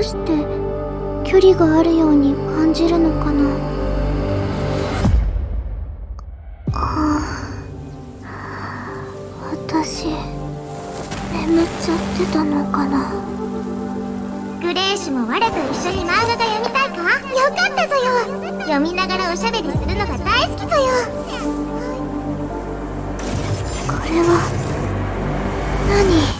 うして距離があるように感じるのかな。はあ私眠っちゃってたのかな。グレーシュも我と一緒に漫画が読みたいか？よかったぞよ。読みながらおしゃべりするのが大好きぞよ。これは何？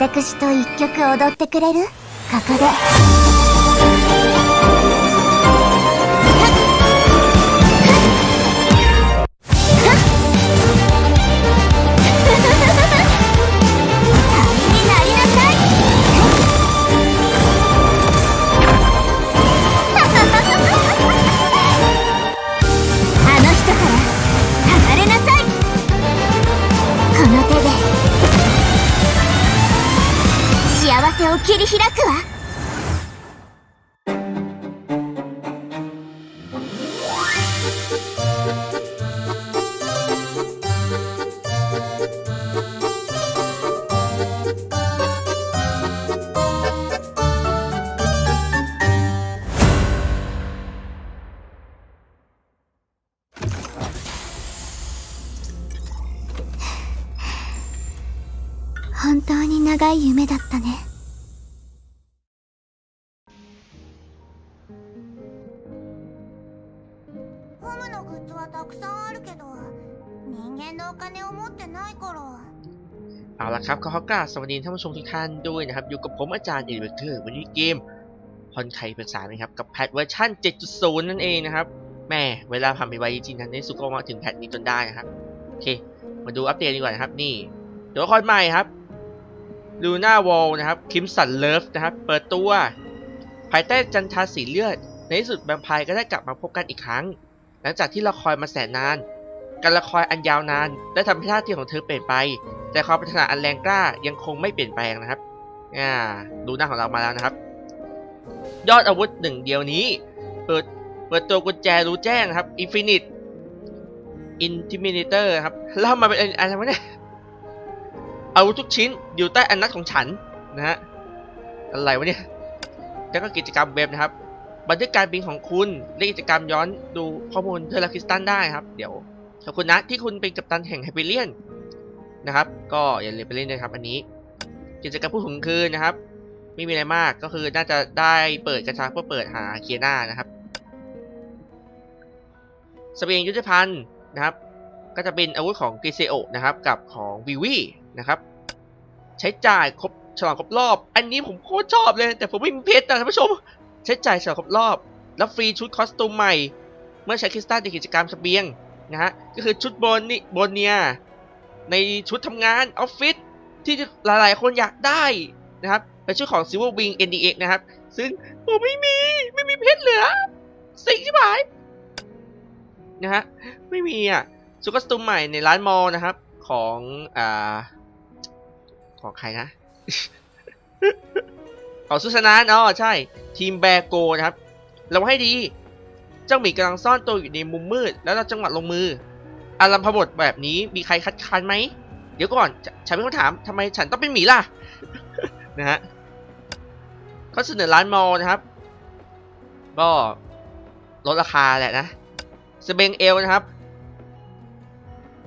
私と一曲踊ってくれる？ここで。長い夢だったねホムのグッズはたくさんあるけど人間のお金を持ってないから เอาละครับก็ขอกราบสวัสดีท่านผู้ชมทุกท่านด้วยนะครับ อยู่กับผมอาจารย์เอริเบเกอร์วันนี้เกมฮอนไคภาษานะครับ กับแพทเวอร์ชัน7.0 นั่นเองนะครับแหม่เวลาผ่านไปไวจริงๆนะในที่สุดก็มาถึงแพทนี้จนได้นะครับ โอเค มาดูอัปเดตดีกว่านะครับ นี่ตัวละครใหม่ครับ ลูน่าวอลนะครับคิมสันเลิฟนะครับ เปิดตัว ภายใต้จันทราสีเลือด ในที่สุดแวมไพร์ก็ได้กลับมาพบกันอีกครั้ง หลังจากที่เราคอยมาแสนนาน การละคอยอันยาวนานได้ทำให้ท่าทีของเธอเปลี่ยนไป แต่ความปรารถนาอันแรงกล้ายังคงไม่เปลี่ยนแปลงนะครับอ่าดูหน้าของเรามาแล้วนะครับ ยอดอาวุธหนึ่งเดียวนี้ เปิดเปิดตัวกุญแจรู้แจ้งครับ Infinite Intimidator ครับแล้วมาเป็นอะไรวะเนี่ย อาวุธทุกชิ้นอยู่ใต้อันนัดของฉันนะฮะอะไรวะเนี่ยแล้วก็กิจกรรมเว็บนะครับบันทึกการบินของคุณและกิจกรรมย้อนดูข้อมูลเทอร์ลาคริสตันได้ครับ เดี๋ยวขอบคุณนะที่คุณเป็นกัปตันแห่งไฮเปเรียนนะครับ ก็อย่าลืมไปเล่นด้วยครับ อันนี้ กิจกรรมผู้ถุงคืนนะครับ ไม่มีอะไรมากก็คือน่าจะได้เปิดกระชาเพื่อเปิดหาเคียนานะครับเสบียงยุทธภัณฑ์นะครับ ก็จะเป็นอาวุธของกิเซโอนะครับกับของวิวีนะครับใช้จ่ายครบฉลองครบรอบ อันนี้ผมโคตรชอบเลย แต่ผมไม่มีเพชรนะท่านผู้ชม ใช้จ่ายฉลองครบรอบ แล้วฟรีชุดคอสตูมใหม่ เมื่อใช้คริสตัลในกิจกรรมสเบียงนะฮะก็คือชุดโบนนี่โบเนียในชุดทำงานออฟฟิศที่หลายๆ คนอยากได้นะครับเป็นชุดของ Silver Wing NDX นะครับ ซึ่งผมไม่มีไม่มีเพชรเหลือ สิ่งที่หายนะฮะไม่มีอะ ชุดคอสตูมใหม่ในร้านมอลนะครับ ของอ่าของใครนะ ของสุสานานอ๋อใช่ ทีมแบโกนะครับระวังให้ดี เจ้าหมีกำลังซ่อนตัวอยู่ในมุมมืด แล้วเราจังหวะลงมือ อารัมพบทแบบนี้มีใครคัดค้านไหม เดี๋ยวก่อนฉฉันเป็นคนถามทำไมฉันต้องเป็นหมีล่ะ นะฮะเขาเสนอร้านมอลนะครับ ก็ลดราคาแหละนะสเบงเอลนะครับ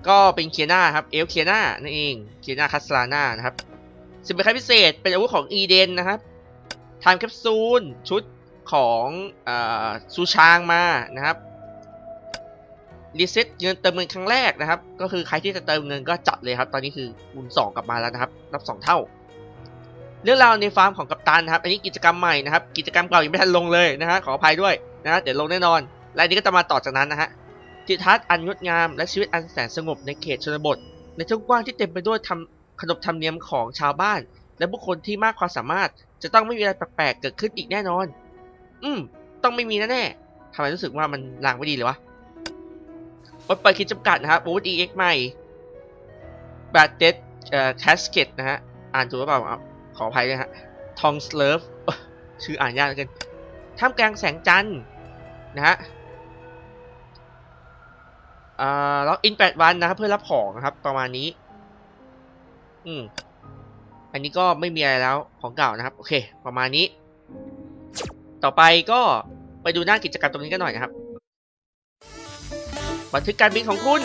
ก็เป็นเคียนาครับเอลเคียนานั่นเองเคียนาคัสลาน่านะครับสิบเป็นคพิเศษเป็นอาวุธของอีเดนนะครับทม์แคปซูลชุดของซูชางมานะครับรีเซ็ตเงินเติมเงินครั้งแรกนะครับ ก็คือใครที่จะเติมเงินก็จัดเลยครับ ตอนนี้คือคูณ2กลับมาแล้วนะครับ นับ 2 เท่า เรื่องราวในฟาร์มของกัปตันนะครับ อันนี้กิจกรรมใหม่นะครับ กิจกรรมเก่ายังไม่ทันลงเลยนะฮะขออภัยด้วยนะฮะเดี๋ยวลงแน่นอน และอันนี้ก็จะมาต่อจากนั้นนะฮะ ทิวทัศน์อันงดงามและชีวิตอันแสนสงบในเขตชนบท ในทุ่งกว้างที่เต็มไปด้วยทำขนบธรรมเนียมของชาวบ้าน และบุคคลที่มากความสามารถ จะต้องไม่มีอะไรแปลกๆเกิดขึ้นอีกแน่นอน อืม ต้องไม่มีแน่ๆทำไมรู้สึกว่ามันลางไม่ดีเลยวะปลดปล่อยขีดจำกัดนะครับบูธ EX ใหม่แบตเด็ดเอ่อแคสเกตนะฮะ อ่านถูกหรือเปล่าขออภัยด้วยฮะทองสเลิฟชื่ออ่านยากเหลือเกินท่ามกลางแสงจันทร์นะฮะ อ่าล็อกอินแปดวันนะครับ เพื่อรับของนะครับ ประมาณนี้ อืม อันนี้ก็ไม่มีอะไรแล้วของเก่านะครับ โอเค ประมาณนี้ ต่อไปก็ไปดูหน้ากิจกรรมตรงนี้กันหน่อยนะครับ บันทึกการบินของคุณ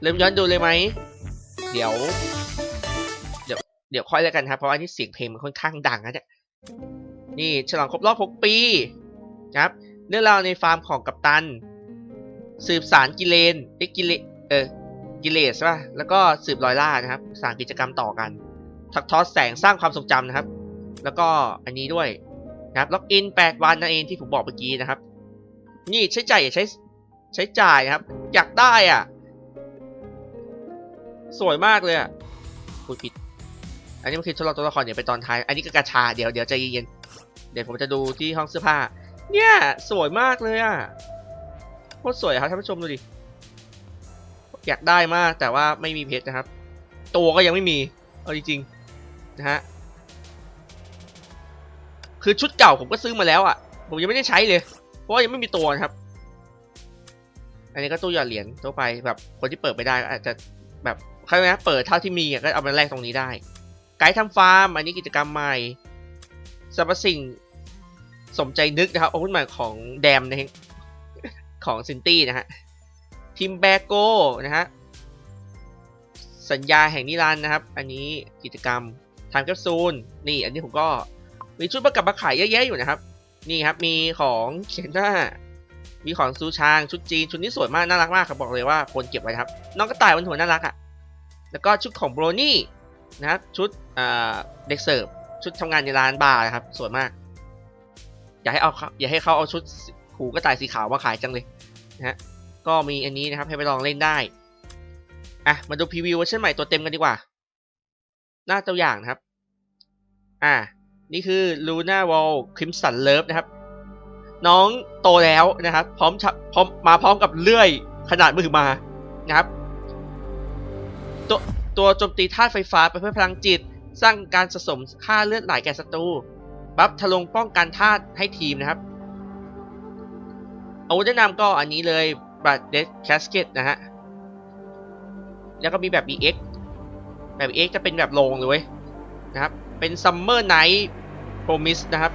เริ่มย้อนดูเลยไหม เดี๋ยว เดี๋ยวเดี๋ยวค่อยแล้วกันครับ เพราะว่านี่เสียงเพลงมันค่อนข้างดังนะเนี่ย นี่ฉลองครบรอบ 6 ปีนะครับ เรื่องราวในฟาร์มของกัปตัน สืบสารกิเลนเอกิเลเออกิเลสใช่ป่ะแล้วก็สืบรอยล่านะครับสางกิจกรรมต่อกันถักทอดแสงสร้างความทรงจำนะครับ แล้วก็อันนี้ด้วยนะครับล็อกอิน 8 วันนั่นเองที่ผมบอกเมื่อกี้นะครับ นี่ใช้จ่ายอย่าใช้ใช้จ่ายนะครับ อยากได้อะ สวยมากเลยอะพูดผิด อันนี้มันคือทดลองตัวละครเดี๋ยวไปตอนท้าย อันนี้ก็กระชาเดี๋ยวเดี๋ยวใจเย็นเดี๋ยวผมจะดูที่ห้องเสื้อผ้า เนี่ยสวยมากเลยอะโคตรสวยครับท่านผู้ชมดูดิ อยากได้มากแต่ว่าไม่มีเพชรนะครับ ตัวก็ยังไม่มี เอาจริงๆนะฮะ คือชุดเก่าผมก็ซื้อมาแล้วอะ ผมยังไม่ได้ใช้เลย เพราะายังไม่มีตัวนะครับ อันนี้ก็ตู้หยอดเหรียญทั่วไปแบบคนที่เปิดไม่ได้อาจจะแบบเขาเรียกนะเปิดเท่าที่มีก็เอามาแลกตรงนี้ได้ ไกด์ทำฟาร์ม อันนี้กิจกรรมใหม่สรรพสิ่ง สมใจนึกนะครับอาวุธใหม่ของแดมนะฮะของซินตี้นะฮะทีมแบโกนะฮะสัญญาแห่งนิรันดร์นะครับ อันนี้กิจกรรมทำแคปซูลนี่ อันนี้ผมก็มีชุดประกับมาขายเยอะแยะอยู่นะครับ นี่ครับมีของเขียนหน้ามีของซูชางชุดจีนชุดนี้สวยมากน่ารักมากครับบอกเลยว่าควรเก็บไว้ครับ น้องกระต่ายบนหัวน่ารักอะ่ะแล้วก็ชุดของโบรนี่นะครับชุดอ่าเด็กเสิร์ฟชุดทำงานในร้านบาร์นะครับสวยมาก อย่าให้เอาอย่าให้เขาเอาชุดหูกระต่ายสีขาวมาขายจังเลยนะฮะก็มีอันนี้นะครับให้ไปลองเล่นได้อะมาดูพรีวิวเวอร์ชันใหม่ตัวเต็มกันดีกว่า หน้าตัวอย่างนะครับ อะนี่คือ Luna Wall Crimson Love นะครับ น้องโตแล้วนะครับ พร้อมพร้อมมาพร้อมกับเลื่อยขนาดมือมานะครับ ตัวตัวโจมตีธาตุไฟฟ้าไปเพื่อพลังจิต สร้างการสะสมค่าเลือดไหลแก่ศัตรู บัฟทะลงป้องกันธาตุให้ทีมนะครับ อาวุธแนะนำก็อันนี้เลยบัตเดสแคสเกตนะฮะ แล้วก็มีแบบ BX แบบ BX จะเป็นแบบโลงเลยนะครับ เป็น Summer Night Promise นะครับ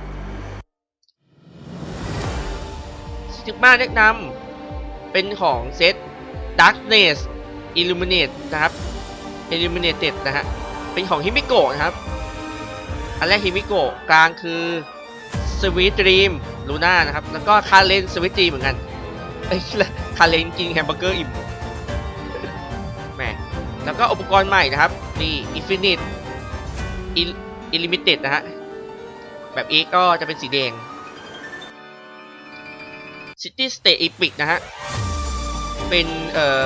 สิกมาแนะนำเป็นของเซต Darkness Illuminate นะครับ Illuminated นะฮะ เป็นของฮิมิโกะนะครับ อันแรกฮิมิโกะกลางคือ Sweet Dream Luna นะครับ แล้วก็คาเลน Sweet Dream เหมือนกันเอ้คาเลนกินแฮมเบอร์เกอร์อิ่มแหมแล้วก็อุปกรณ์ใหม่นะครับนี่ Infinite Il- Illimited นะฮะ แบบ X ก็จะเป็นสีแดง City State Epic นะฮะ เป็นเอ่อ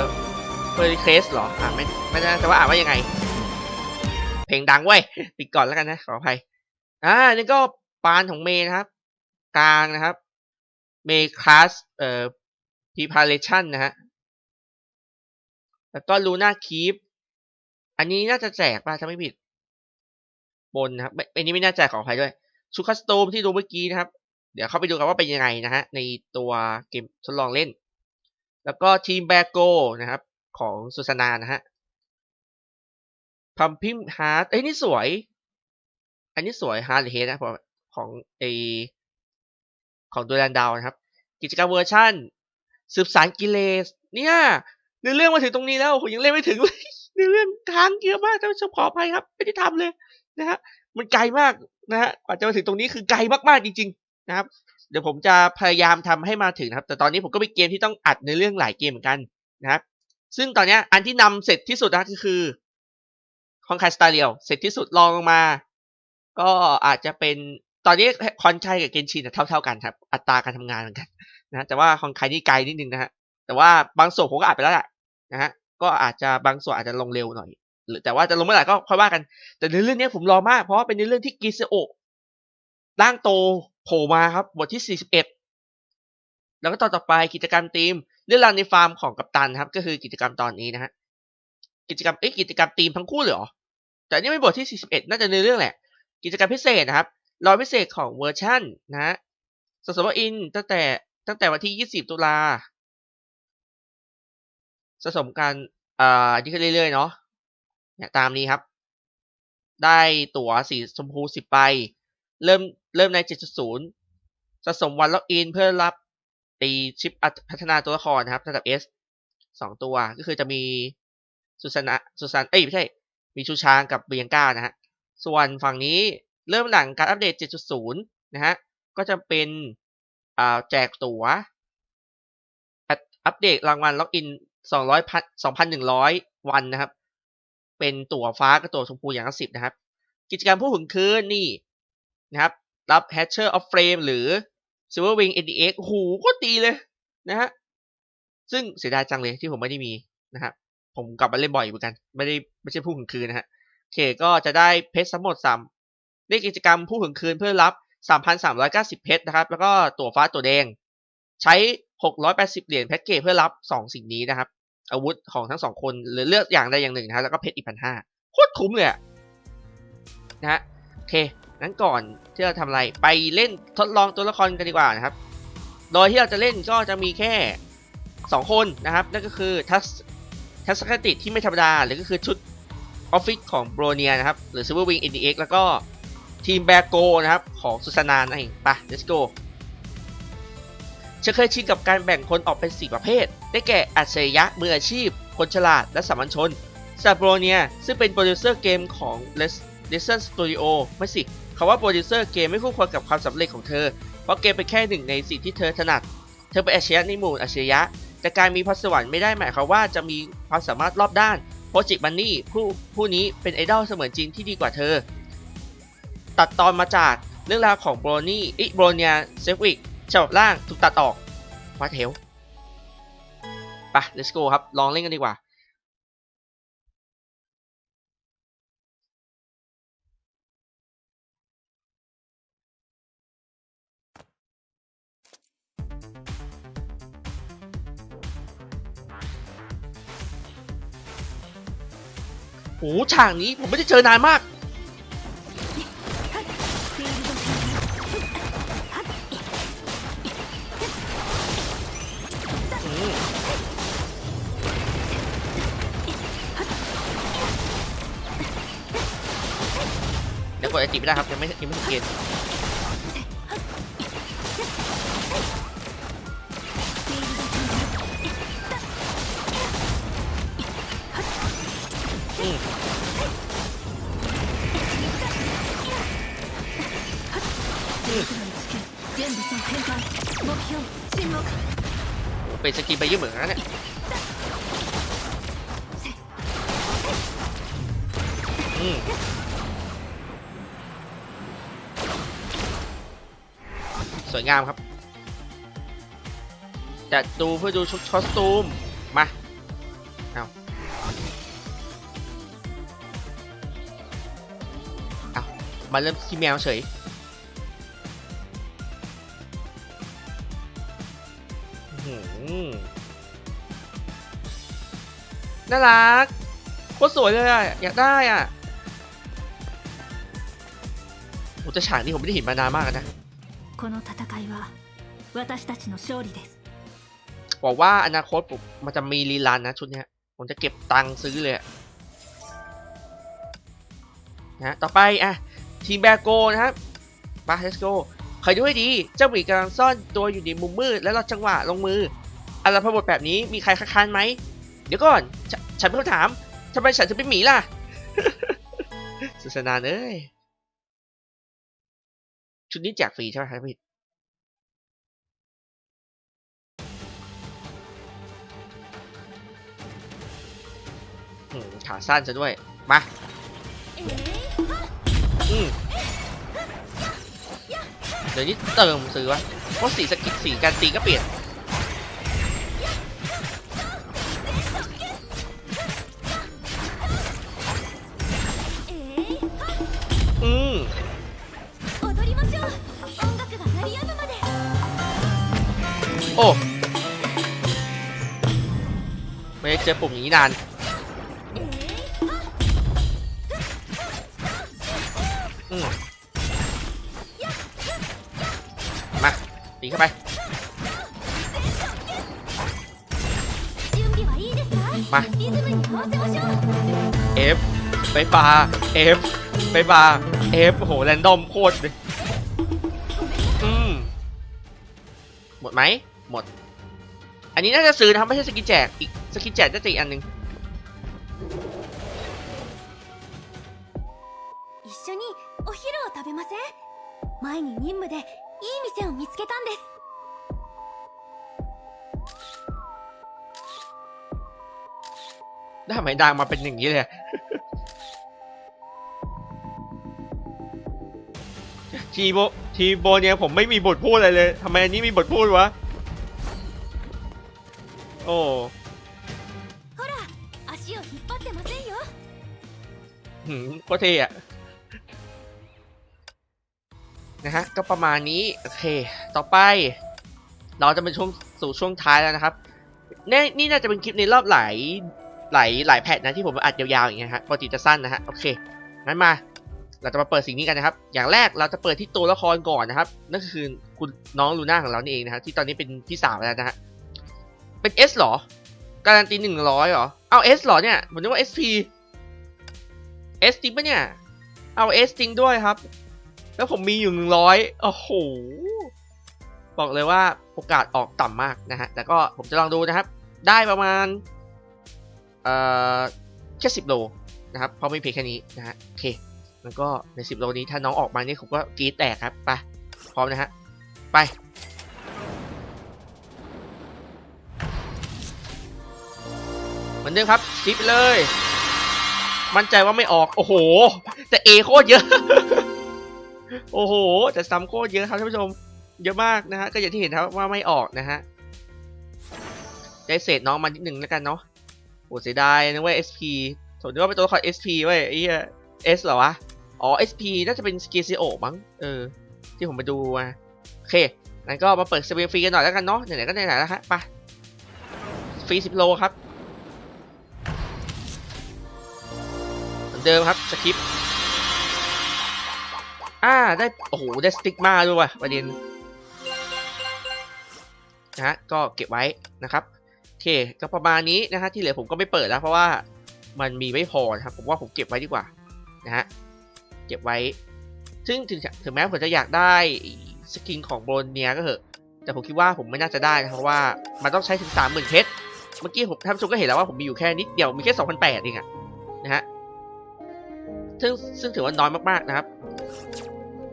p e r i c r e s เหรอ อ่าไม่ไม่แน่ใจว่าอ่านว่ายังไง เพลงดังเว้ยปิดก่อนแล้วกันนะ ขออภัย อ่านี่ก็ปานของเมย์นะครับ กลางนะครับ เมย์คลาสเอ่อ preparation นะฮะแล้วก็ Luna Keep อันนี้น่าจะแจกป่ะถ้าไม่ผิด บนนะครับไม่อันนี้ไม่น่ใจกขออภัยด้วย ชุดคัสตอมที่ดูเมื่อกี้นะครับ เดี๋ยวเข้าไปดูกันว่าเป็นยังไงนะฮะ ในตัวเกมทดลองเล่น แล้วก็ทีมแบโกนะครับ ของสุสนานะฮะพัมพิมฮาร์ดเอ้ยนี่สวย อันนี้สวยฮาร์ดเฮดนะของของไอของดูแลนดาวนะครับ กิจกรรมเวอร์ชั่น สืบสารกิเลส เนี่ยเนื้อเรื่องมาถึงตรงนี้แล้วผมยังเล่นไม่ถึงเลยเนื้อเรื่องค้างเยอะมากท่านผู้ชมขออภัยครับ ไม่ได้ทำเลยนะฮะมันไกลมากนะฮะกว่าจะมาถึงตรงนี้คือไกลมากๆจริง ๆ นะครับ เดี๋ยวผมจะพยายามทำให้มาถึงนะครับ แต่ตอนนี้ผมก็มีเกมที่ต้องอัดในเรื่องหลายเกมเหมือนกันนะครับ ซึ่งตอนนี้อันที่นำเสร็จที่สุดนะก็คือคอนไคสตาเรียลเสร็จที่สุดลองลงมา ก็อาจจะเป็นตอนนี้คอนไคกับเกนชินเท่า ๆกันครับ อัตราการทำงานเหมือนกันนะแต่ว่าคอนไคนี่ไกลนิดนึงนะฮะแต่ว่าบางส่วนผมก็อัดไปแล้วแหละนะฮะก็อาจจะบางส่วนอาจจะลงเร็วหน่อยหรือแต่ว่าจะลงเมื่อไหร่ก็ค่อยว่ากัน แต่ในเรื่องนี้ผมรอมาก เพราะว่าเป็นในเรื่องที่กิเซโอร่างโตโผล่มาครับ บทที่ 41 แล้วก็ตอนต่อไปกิจกรรมทีม เรื่องราวในฟาร์มของกัปตันครับ ก็คือกิจกรรมตอนนี้นะฮะกิจกรรมเอ้กิจกรรมทีมทั้งคู่เลยเหรอแต่นนี่เป็นบทที่ 41 น่าจะในเรื่องแหละ กิจกรรมพิเศษนะครับรอยพิเศษของเวอร์ชันนะสะสมอินตั้งแต่ตั้งแต่วันที่ 20 ตุลาสะสมกันอ่านี่ขึ้นเรื่อยๆเนาะเนี่ยตามนี้ครับ ได้ตั๋วสีชมพู 10ใบเริ่มเริ่มใน 7.0 สะสมวันล็อกอินเพื่อรับตีชิปพัฒนาตัวละครนะครับระดับ S สองตัวก็คือจะมีสุสานสุสานเอ้ยไม่ใช่ มีชูชางกับเบียงก้านะฮะ ส่วนฝั่งนี้เริ่มหลังการอัปเดต 7.0 นะฮะ ก็จะเป็นแจกตั๋ว อัปเดตรางวัลล็อกอิน 200พัน2,100 วันนะครับ เป็นตั๋วฟ้ากับตั๋วชมพูอย่างละสิบนะครับ กิจกรรมผู้หึงคืนนี่นะครับ รับ Hatcher of Flame หรือ Silver Wing NDX โอ้โหโคตรดีเลยนะฮะ ซึ่งเสียดายจังเลยที่ผมไม่ได้มีนะครับ ผมกลับมาเล่นบ่อยเหมือนกัน ไม่ได้ไม่ใช่ผู้หึงคืนนะฮะ เคก็จะได้เพชรทั้งหมด3ได้กิจกรรมผู้หึงคืนเพื่อรับ 3,390 เพชรนะครับ แล้วก็ตั๋วฟ้าตั๋วแดง ใช้ 680 เหรียญแพ็กเกจเพื่อรับ 2 สิ่งนี้นะครับ อาวุธของทั้งสองคนหรือเลือกอย่างใดอย่างหนึ่งนะแล้วก็เพชรอีกพันห้าโคตรคุ้มเลยอะนะฮะโอเคงั้นก่อนที่เราทำอะไรไปเล่นทดลองตัวละครกันดีกว่านะครับ โดยที่เราจะเล่นก็จะมีแค่ 2 คนนะครับ นั่นก็คือทัศทัศนคติที่ไม่ธรรมดาหรือก็คือชุด ออฟฟิศของโบรเนียนะครับ หรือ Silver Wing NDX แล้วก็ทีมแบโกนะครับ ของสุสานานนั่นเองไป let's go จะเคยชินกับการแบ่งคนออกเป็น 4 ประเภท ได้แก่อัจฉริยะมืออาชีพ คนฉลาด และสามัญชนซาโบรเนียซึ่งเป็นโปรดิวเซอร์เกมของ l e s s o n Studio ไม่สิคำว่าโปรดิวเซอร์เกมไม่คู่ควรกับความสำเร็จของเธอ เพราะเกมเป็นแค่หนึ่งในสิ่งที่เธอถนัด เธอเป็นอัจฉริยะในหมู่อัจฉริยะแต่การมีพรสวรรค์ไม่ได้หมายความว่าจะมีความสามารถรอบด้าน โปรจิกบันนี่ผู้ผู้นี้เป็นไอดอลเสมือนจริงที่ดีกว่าเธอ ตัดตอนมาจากเรื่องราวของโบรนี่อิโบรเนียเซฟวิกฉบับล่างถูกตัดออกวัดเทลไป let's go ครับ ลองเล่นกันดีกว่า ฉากนี้ผมไม่ได้เจอนานมาก เดี๋ยวกดไอติไม่ได้ครับ ยังไม่ยังไม่ถึงเกณฑ์อืม 展開目標沈黙 เป็นสกินไปเยอะเหมือนกันนะเนี่ยอืมสวยงามครับ จะดูเพื่อดูชุดคอสตูม มา เอาเอามาเริ่มที่แมวเฉย น่ารักโคตรสวยเลยอะอยากได้อะผมจะฉากนี้ผมไม่ได้เห็นมานานมากนะบอกว่าอนาคตผมมันจะมีรีลันนะชุดนี้ผมจะเก็บตังค์ซื้อเลยนะต่อไปอะทีมแบโกนะครับมาเลสโกคอยดูให้ดี เจ้าหมีกำลังซ่อนตัวอยู่ในมุมมืด และรอจังหวะลงมืออะไรมพบทแบบนี้มีใครคัดค้านไหม เดี๋ยวก่อนฉฉันเป็นคนถามทำไมฉันถึงเป็นหมีล่ะ สุสนานเอ้ย ชุดนี้แจกฟรีใช่ไหมครับพี่ขาสั้นซะด้วย มา อืมเดี๋ยวนี้เติมซื้อวะเพราะสีสกิปสีการตีก็เปลี่ยน โอ้ไม่ได้เจอปุ่มนี้นาน มาตีเข้าไป มา F ไปบาร์ F ไปบาร์ F โหแรนดอมโคตรเลย อืม หมดไหม หมด อันนี้น่าจะซื้อนะครับ ไม่ใช่สกินแจก อีกสกินแจกน่าจะอีกอันหนึ่ง 一緒にお昼を食べません前に任務でいい店を見つけたんです ได้ทำไมดังมาเป็นอย่างนี้เลย ทีโบทีโบเนี่ยผมไม่มีบทพูดอะไรเลยทำไมอันนี้มีบทพูดวะ โอ้หืมก็เท่อะนะฮะ ก็ประมาณนี้ โอเค ต่อไป เราจะเป็นช่วงสู่ช่วงท้ายแล้วนะครับนี่นี่น่าจะเป็นคลิปในรอบหลายหลายหลายแพทนะที่ผมอัดยาวๆอย่างเงี้ยฮะปกติจะสั้นนะฮะ โอเค งั้นมา เราจะมาเปิดสิ่งนี้กันนะครับ อย่างแรกเราจะเปิดที่ตัวละครก่อนนะครับ นั่นคือคุณน้องลูน่าของเรานี่เองนะครับที่ตอนนี้เป็นพี่สาวแล้วนะฮะ เป็น S หรอ การันตีหนึ่งร้อยหรอ เอา S หรอเนี่ย ผมนึกว่า SP S จริงปะเนี่ย เอา S จริงด้วยครับ แล้วผมมีอยู่หนึ่งร้อยโอ้โห บอกเลยว่าโอกาสออกต่ำมากนะฮะ แต่ก็ผมจะลองดูนะครับ ได้ประมาณ เอ่อ แค่สิบโลนะครับ เพราะไม่เพียงแค่นี้นะฮะ โอเค แล้วก็ในสิบโลนี้ถ้าน้องออกมานี่ผมก็กรีดแตกครับ ไป พร้อมนะฮะ ไป มือนเดิมครับซิปเลย มั่นใจว่าไม่ออก โอ้โห แต่เอโคตรเยอะ โอ้โห แต่ซ้ำโคตรเยอะครับท่านผู้ชม เยอะมากนะฮะ ก็อย่างที่เห็นครับว่าไม่ออกนะฮะ ได้เศษน้องมานิดหนึ่งแล้วกันเนาะ โอ้เสียดายนะเว้ย SP ผมนึกว่าเป็นตัวละคร SP เว้ยไอ้เหี้ย S เหรอวะ อ๋อ SP น่าจะเป็นสกีซิโอมั้ง เออ ที่ผมไปดูมา โอเค งั้นก็มาเปิดสเปนฟรีกันหน่อยแล้วกันเนาะ ไหนๆก็ไหนๆแล้วฮะ ไป ฟรี10โลครับ อนเดิมครับสคริปต์อ่าได้ โอ้โห ได้สติ๊กมาด้วยว่ะประเด็นนะฮะก็เก็บไว้นะครับโอเคก็ประมาณนี้นะฮะที่เหลือผมก็ไม่เปิดแล้วเพราะว่ามันมีไม่พอนะครับผมว่าผมเก็บไว้ดีกว่านะฮะเก็บไว้ ซึ่งถึงถึงแม้ผมจะอยากได้สกินของโบนเนียก็เหอะแต่ผมคิดว่าผมไม่น่าจะได้นะเพราะว่ามันต้องใช้ถึงสามหมื่นเพชรเมื่อกี้ผมท่านผู้ชมก็เห็นแล้วว่าผมมีอยู่แค่นิดเดียวมีแค่สองพันแปดเองอะนะฮะ ซึ่งซึ่งถือว่าน้อยมากๆนะครับ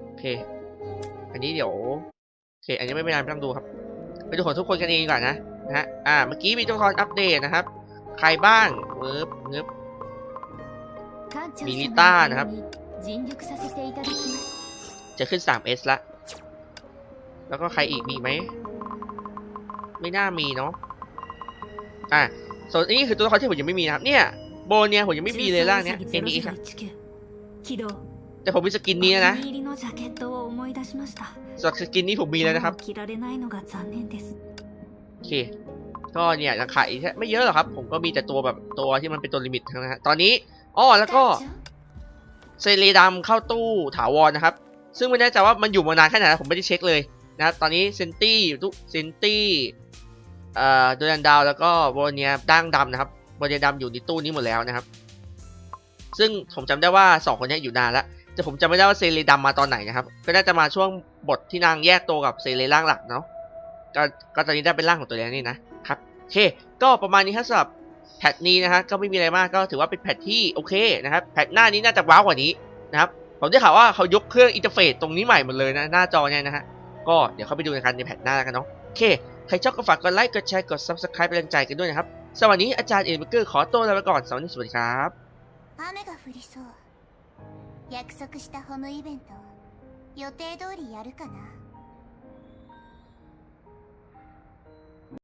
โอเค อันนี้เดี๋ยว โอเค อันนี้ไม่เป็นไรไม่ต้องดูครับ ไปดูของทุกคนกันเองก่อนนะนะฮะ อ่า เมื่อกี้มีตัวละครอัปเดตนะครับ ใครบ้างเวิบเวิบมีนิต้านะครับ จะขึ้น 3S ละ แล้วก็ใครอีกมีไหม ไม่น่ามีเนาะ อะส่วนนี้คือตัวละครที่ผมยังไม่มีนะครับ เนี่ย โบเนี่ยผมยังไม่มีเลยร่างเนี้ยเอ็นดีครับ แต่ผมมีสกินนี้นะสกินนี้ผมมีแล้วนะครับ โอเค ก็เนี่ยราคาอีกไม่เยอะหรอกครับ ผมก็มีแต่ตัวแบบตัวที่มันเป็นตัวลิมิตนะฮะตอนนี้อ๋อแล้วก็เซรีดำเข้าตู้ถาวรนะครับ ซึ่งไม่แน่ใจว่ามันอยู่มานานแค่ไหนผมไม่ได้เช็คเลยนะตอนนี้เซนตี้อยู่ทุกเซนตี้เอ่อโดนันดาวแล้วก็โบเนียด่างดำนะครับโบเนียดำอยู่ในตู้นี้หมดแล้วนะครับ ซึ่งผมจำได้ว่าสองคนนี้อยู่นานแล้วแต่ผมจำไม่ได้ว่าเซเลดำมาตอนไหนนะครับ ก็น่าจะมาช่วงบทที่นางแยกตัวกับเซเลร่างหลักเนาะก็ก็ตอนนี้ได้เป็นร่างของตัวเองนี่นะครับโอเค ก็ประมาณนี้ครับสำหรับแพทนี้นะฮะก็ไม่มีอะไรมากก็ถือว่าเป็นแพทที่โอเคนะครับแพทหน้านี้น่าจะว้าวกว่านี้นะครับผมได้ข่าวว่าเขายกเครื่องอินเทอร์เฟซตรงนี้ใหม่หมดเลยนะหน้าจอเนี่ยนะฮะก็เดี๋ยวเข้าไปดูกันในแพทหน้ากันเนาะโอเคใครชอบก็ฝากกดไลค์กดแชร์กด subscribe เป็นกำลังใจกันด้วยนะครับสวัสดีอาจารย์เอ็นเบเกอร์ขอตัวลาไปก่อนสวัสดีสวัสดีครับ 雨が降りそう。約束したホムイベント予定通りやるかな。